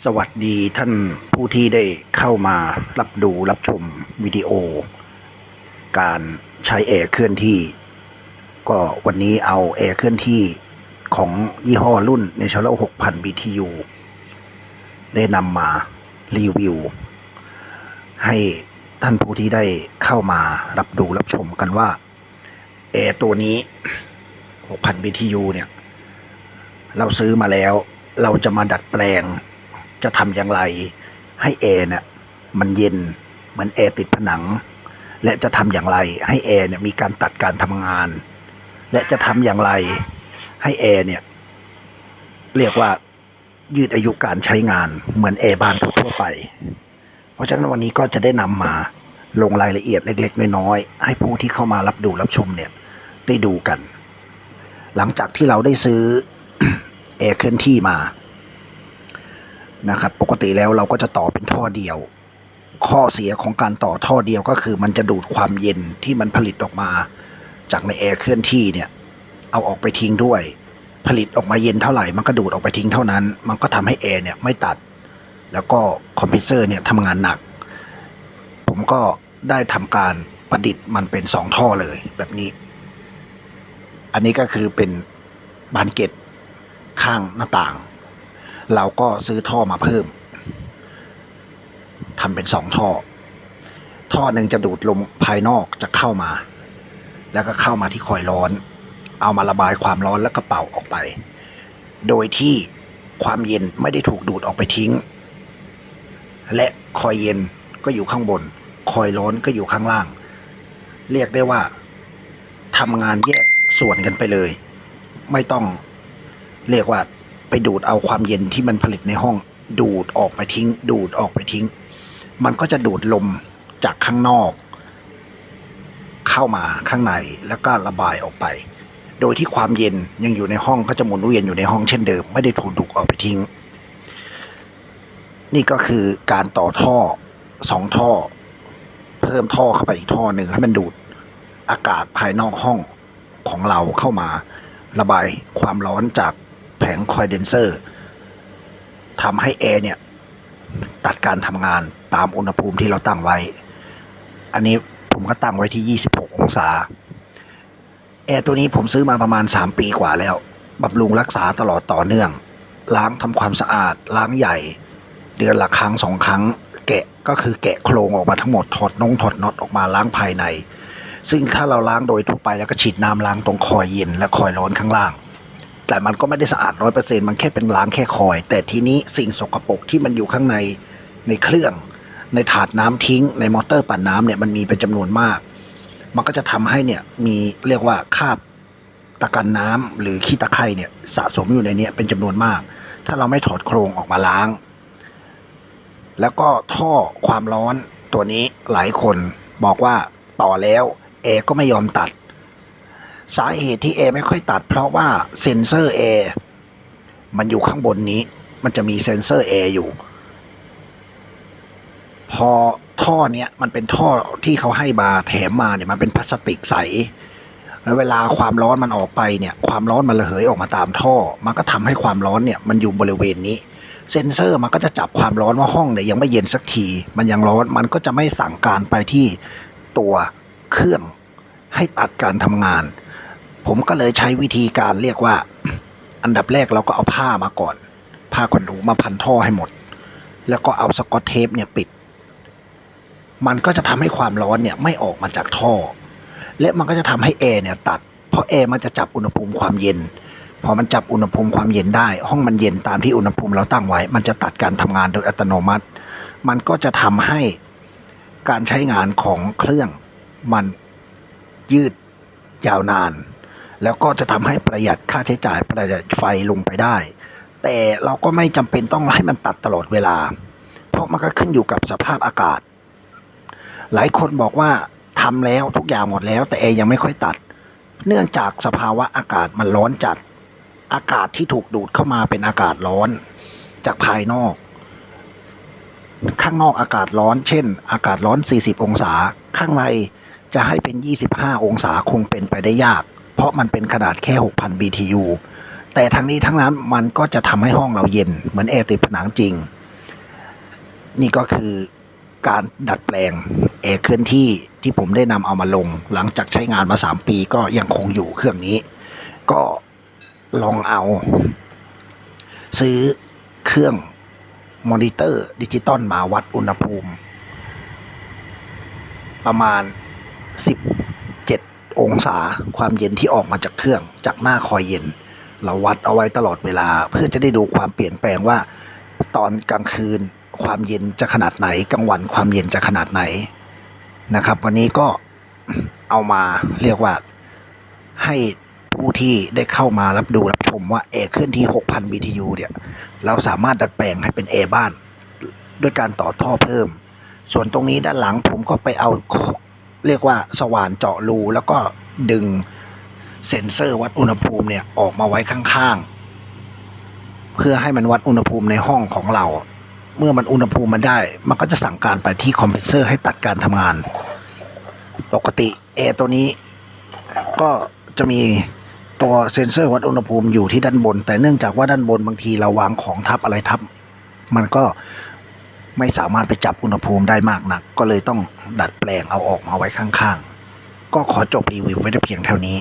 สวัสดีท่านผู้ที่ได้เข้ามารับดูรับชมวิดีโอ การใช้แอร์เคลื่อนที่ ก็วันนี้เอาแอร์เคลื่อนที่ของยี่ห้อรุ่น n a t u r a l 6,000 BTU ได้นำมารีวิว ให้ท่านผู้ที่ได้เข้ามารับดูรับชมกันว่าแอร์ตัวนี้ 6,000 BTU เนี่ย เราซื้อมาแล้วเราจะมาดัดแปลง จะทำอย่างไร ให้แอร์เนี่ยมันเย็นเหมือนแอร์ติดผนัง และจะทำอย่างไร ให้แอร์เนี่ยมีการตัดการทำงาน และจะทำอย่างไร ให้แอร์เนี่ยเรียกว่ายืดอายุการใช้งานเหมือนแอร์บ้านทั่วไป เพราะฉะนั้นวันนี้ก็จะได้นำมาลงรายละเอียดเล็ก ๆ น้อยๆให้ผู้ที่เข้ามารับดูรับชมเนี่ยได้ดูกัน หลังจากที่เราได้ซื้อแอร์เคลื่อนที่มา นะครับ ปกติแล้วเราก็จะต่อเป็นท่อเดียว ข้อเสียของการต่อท่อเดียวก็คือ มันจะดูดความเย็นที่มันผลิตออกมา จากในแอร์เคลื่อนที่เนี่ย เอาออกไปทิ้งด้วย ผลิตออกมาเย็นเท่าไหร่มันก็ดูดออกไปทิ้งเท่านั้น มันก็ทำให้แอร์เนี่ยไม่ตัด แล้วก็คอมเพรสเซอร์เนี่ยทำงานหนัก ผมก็ได้ทำการประดิษฐ์มันเป็นสองท่อเลยแบบนี้ อันนี้ก็คือเป็นบานเกตข้างหน้าต่าง เราก็ซื้อท่อมาเพิ่มทำเป็นสองท่อ ท่อหนึ่งจะดูดลมภายนอกจะเข้ามา แล้วก็เข้ามาที่คอยร้อน เอามาระบายความร้อนแล้วก็เป่าออกไป โดยที่ความเย็นไม่ได้ถูกดูดออกไปทิ้ง และคอยเย็นก็อยู่ข้างบน คอยร้อนก็อยู่ข้างล่าง เรียกได้ว่าทำงานแยกส่วนกันไปเลย ไม่ต้องเรียกว่า ไปดูดเอาความเย็นที่มันผลิตในห้อง ดูดออกไปทิ้ง ดูดออกไปทิ้ง มันก็จะดูดลมจากข้างนอก เข้ามาข้างในแล้วก็ระบายออกไป โดยที่ความเย็นยังอยู่ในห้องก็จะหมุนเวียนอยู่ในห้องเช่นเดิม ไม่ได้ถูกดูดออกไปทิ้ง นี่ก็คือการต่อท่อสองท่อ เพิ่มท่อเข้าไปอีกท่อหนึ่งให้มันดูดอากาศภายนอกห้องของเราเข้ามา ระบายความร้อนจาก ผงคอยเดนเซอร์ทำให้แอร์เนี่ย ตัดการทำงานตามอุณหภูมิที่เราตั้งไว้ อันนี้ผมก็ตั้งไว้ที่ 26 องศา แอร์ตัวนี้ผมซื้อมาประมาณ 3 ปีกว่าแล้วบำรุงรักษาตลอดต่อเนื่อง ล้างทำความสะอาด ล้างใหญ่ เดือนละครั้งสองครั้ง แกะก็คือแกะโครงออกมาทั้งหมดถอดนงถอดน็อตออกมาล้างภายใน ซึ่งถ้าเราล้างโดยทั่วไปแล้วก็ฉีดน้ำล้างตรงคอยเย็นและคอยร้อนข้างล่าง แต่มันก็ไม่ได้สะอาดร้อยเปอร์เซ็นต์มันแค่เป็นล้างแค่คอย แต่ทีนี้สิ่งสกปรกที่มันอยู่ข้างในในเครื่อง ในถาดน้ำทิ้ง ในมอเตอร์ปั่นน้ำเนี่ยมันมีเป็นจำนวนมาก มันก็จะทำให้เนี่ยมีเรียกว่าคราบตะกันน้ำหรือขี้ตะไคร่เนี่ยสะสมอยู่ในนี้เป็นจำนวนมาก ถ้าเราไม่ถอดโครงออกมาล้าง แล้วก็ท่อความร้อนตัวนี้หลายคนบอกว่าต่อแล้วแอร์ก็ไม่ยอมตัด สาเหตุที่แอร์ไม่ค่อยตัด เพราะว่าเซนเซอร์แอร์มันอยู่ข้างบนนี้ มันจะมีเซนเซอร์แอร์อยู่ พอท่อเนี้ยมันเป็นท่อที่เขาให้มาแถมมาเนี่ยมันเป็นพลาสติกใส แล้วเวลาความร้อนมันออกไปเนี่ย ความร้อนมันระเหยออกมาตามท่อ มันก็ทำให้ความร้อนเนี่ยมันอยู่บริเวณนี้ เซ็นเซอร์มันก็จะจับความร้อนว่าห้องเนี่ยยังไม่เย็นสักที มันยังร้อน มันก็จะไม่สั่งการไปที่ตัวเครื่องให้ตัดการทำงาน ผมก็เลยใช้วิธีการเรียกว่า อันดับแรกเราก็เอาผ้ามาก่อน ผ้าขนหนูมาพันท่อให้หมด แล้วก็เอาสกอตเทปเนี่ยปิด มันก็จะทำให้ความร้อนเนี่ยไม่ออกมาจากท่อ และมันก็จะทำให้แอร์เนี่ยตัด เพราะแอร์มันจะจับอุณหภูมิความเย็น พอมันจับอุณหภูมิความเย็นได้ ห้องมันเย็นตามที่อุณหภูมิเราตั้งไว้ มันจะตัดการทำงานโดยอัตโนมัติ มันก็จะทำให้การใช้งานของเครื่องมันยืดยาวนาน แล้วก็จะทำให้ประหยัดค่าใช้จ่ายประหยัดไฟลงไปได้ แต่เราก็ไม่จำเป็นต้องให้มันตัดตลอดเวลา เพราะมันก็ขึ้นอยู่กับสภาพอากาศ หลายคนบอกว่าทำแล้วทุกอย่างหมดแล้ว แต่แอร์ยังไม่ค่อยตัด เนื่องจากสภาวะอากาศมันร้อนจัด อากาศที่ถูกดูดเข้ามาเป็นอากาศร้อนจากภายนอก ข้างนอกอากาศร้อน เช่น อากาศร้อน 40 องศา ข้างในจะให้เป็น 25 องศาคงเป็นไปได้ยาก เพราะมันเป็นขนาดแค่ 6,000 BTU แต่ทั้งนี้ทั้งนั้นมันก็จะทำให้ห้องเราเย็น เหมือนแอร์ติดผนังจริง นี่ก็คือการดัดแปลงแอร์เคลื่อนที่ที่ผมได้นำเอามาลง หลังจากใช้งานมา 3 ปีก็ยังคงอยู่เครื่องนี้ ก็ลองเอา ซื้อเครื่องมอนิเตอร์ดิจิตอลมาวัดอุณหภูมิ ประมาณ17 องศาความเย็นที่ออกมาจากเครื่อง จากหน้าคอยเย็น เราวัดเอาไว้ตลอดเวลา เพื่อจะได้ดูความเปลี่ยนแปลงว่า ตอนกลางคืน ความเย็นจะขนาดไหนกลางวันความเย็นจะขนาดไหนนะครับ วันนี้ก็เอามาเรียกว่าให้ผู้ที่ได้เข้ามารับดูรับชมว่าแอร์เคลื่อนที่ 6,000 BTU เนี่ย เราสามารถดัดแปลงให้เป็นแอร์บ้าน ด้วยการต่อท่อเพิ่ม ส่วนตรงนี้ด้านหลังผมก็ไปเอา เรียกว่าสว่านเจาะรูแล้วก็ดึงเซ็นเซอร์วัดอุณหภูมิเนี่ยออกมาไว้ข้างๆ เพื่อให้มันวัดอุณหภูมิในห้องของเรา เมื่อมันอุณหภูมิมันได้ มันก็จะสั่งการไปที่คอมเพรสเซอร์ให้ตัดการทำงาน ปกติแอร์ตัวนี้ก็จะมีตัวเซ็นเซอร์วัดอุณหภูมิอยู่ที่ด้านบน แต่เนื่องจากว่าด้านบนบางทีเราวางของทับอะไรทับ มันก็ ไม่สามารถไปจับอุณหภูมิได้มากนัก ก็เลยต้องดัดแปลงเอาออกมาไว้ข้างๆ ก็ขอจบรีวิวไว้แต่เพียงเท่านี้